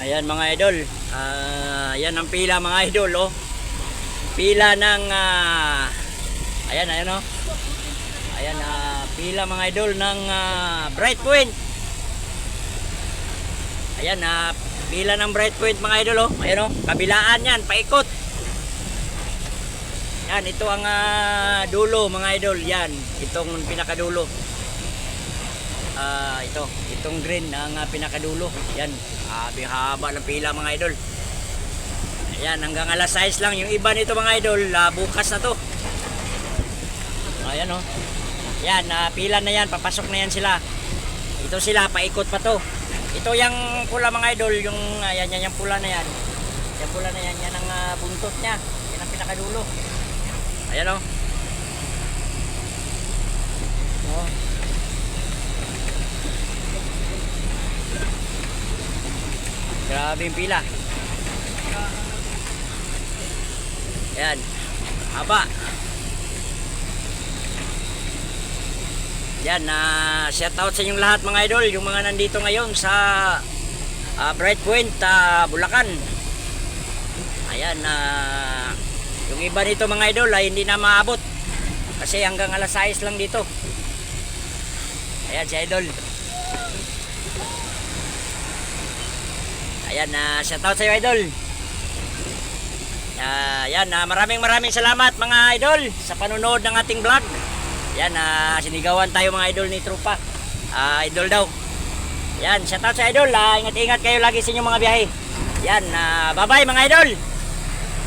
Ayan mga idol. Ah, ayan ang pila mga idol oh. Pila ng ah, ayan ayan oh. Ayan ah, pila mga idol ng ah, Bright Point. Ayan ah, pila ng Bright Point mga idol oh. Ayan oh, kabilaan yan, paikot. Yan, ito ang ah, dulo mga idol. Yan, itong pinakadulo. Ah, ito, itong green ang ah, pinakadulo. Yan, habi haba ng pila mga idol. Ayan, hanggang alas 6 lang. Yung iba nito mga idol, ah, bukas na to. Ayan oh. Yan, ah, pila na yan, papasok na yan sila. Ito sila, paikot pa to. Ito yung pula mga idol, yung ayan yan, yung pula na yan. Yung pula na yan, yan ang ah, buntot niya. Yan ang pinakadulo. Ayan. Oh. Grabe yung pila. Ayan. Haba. Yan, na shout out sa inyong lahat mga idol, yung mga nandito ngayon sa ah, Bright Point, ah, Bulacan. Ayan, na yung iba nito mga idol ay hindi na maabot. Kasi hanggang alas 6 lang dito. Ayan si idol. Ayan, na shout out sa iyo idol. Ah, yan, ah, maraming maraming salamat mga idol sa panonood ng ating vlog. Yan, ah, sinigawan tayo mga idol ni Trupa. Ah, idol daw. Yan, shout out sa idol. Ah, ingat-ingat kayo lagi sa inyong mga biyahe. Yan, ah, bye-bye mga idol.